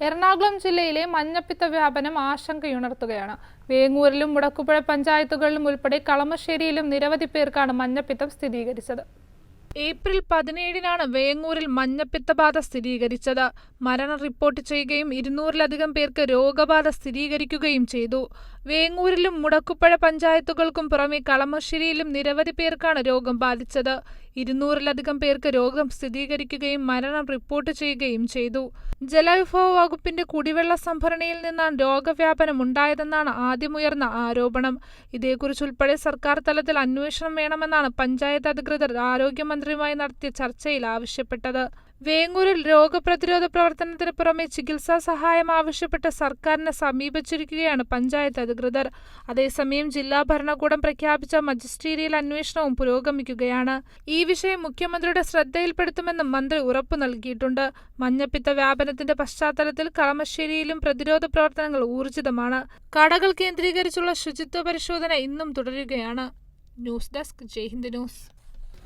എറണാകുളം ജില്ലയിലെ മഞ്ഞപ്പിത്ത വ്യാപനം ആശങ്കയുണർത്തുകയാണ്. വേങ്ങൂരിലും മുടക്കുപുഴ പഞ്ചായത്തുകളിലും ഉൾപ്പെടെ കളമശ്ശേരിയിലും നിരവധി പേർക്കാണ് മഞ്ഞപ്പിത്തം സ്ഥിരീകരിച്ചത്. ഏപ്രിൽ പതിനേഴിനാണ് വേങ്ങൂരിൽ മഞ്ഞപ്പിത്തബാധ സ്ഥിരീകരിച്ചത്. മരണം റിപ്പോർട്ട് ചെയ്യുകയും ഇരുന്നൂറിലധികം പേർക്ക് രോഗബാധ സ്ഥിരീകരിക്കുകയും ചെയ്തു. വേങ്ങൂരിലും മുടക്കുപുഴ പഞ്ചായത്തുകൾക്കും പുറമെ കളമശ്ശേരിയിലും നിരവധി പേർക്കാണ് രോഗം ബാധിച്ചത്. ഇരുന്നൂറിലധികം പേർക്ക് രോഗം സ്ഥിരീകരിക്കുകയും മരണം റിപ്പോർട്ട് ചെയ്യുകയും ചെയ്തു. ജലവിഭവ വകുപ്പിന്റെ കുടിവെള്ള സംഭരണിയിൽ നിന്നാണ് രോഗവ്യാപനം ഉണ്ടായതെന്നാണ് ആദ്യമുയർന്ന ആരോപണം. ഇതേക്കുറിച്ചുൾപ്പെടെ സർക്കാർ തലത്തിൽ അന്വേഷണം വേണമെന്നാണ് പഞ്ചായത്ത് അധികൃതർ ആരോഗ്യമന്ത്രിയുമായി നടത്തിയ ചർച്ചയിൽ ആവശ്യപ്പെട്ടത്. വേങ്ങൂരിൽ രോഗപ്രതിരോധ പ്രവർത്തനത്തിന് പുറമെ ചികിത്സാ സഹായം ആവശ്യപ്പെട്ട് സർക്കാരിനെ സമീപിച്ചിരിക്കുകയാണ് പഞ്ചായത്ത് അധികൃതർ. അതേസമയം ജില്ലാ ഭരണകൂടം പ്രഖ്യാപിച്ച മജിസ്ട്രീരിയൽ അന്വേഷണവും പുരോഗമിക്കുകയാണ്. ഈ വിഷയം മുഖ്യമന്ത്രിയുടെ ശ്രദ്ധയിൽപ്പെടുത്തുമെന്നും മന്ത്രി ഉറപ്പു നൽകിയിട്ടുണ്ട്. മഞ്ഞപ്പിത്ത വ്യാപനത്തിന്റെ പശ്ചാത്തലത്തിൽ കളമശ്ശേരിയിലും പ്രതിരോധ പ്രവർത്തനങ്ങൾ ഊർജിതമാണ്. കടകൾ കേന്ദ്രീകരിച്ചുള്ള ശുചിത്വ പരിശോധന ഇന്നും തുടരുകയാണ്. News desk Jaihind news.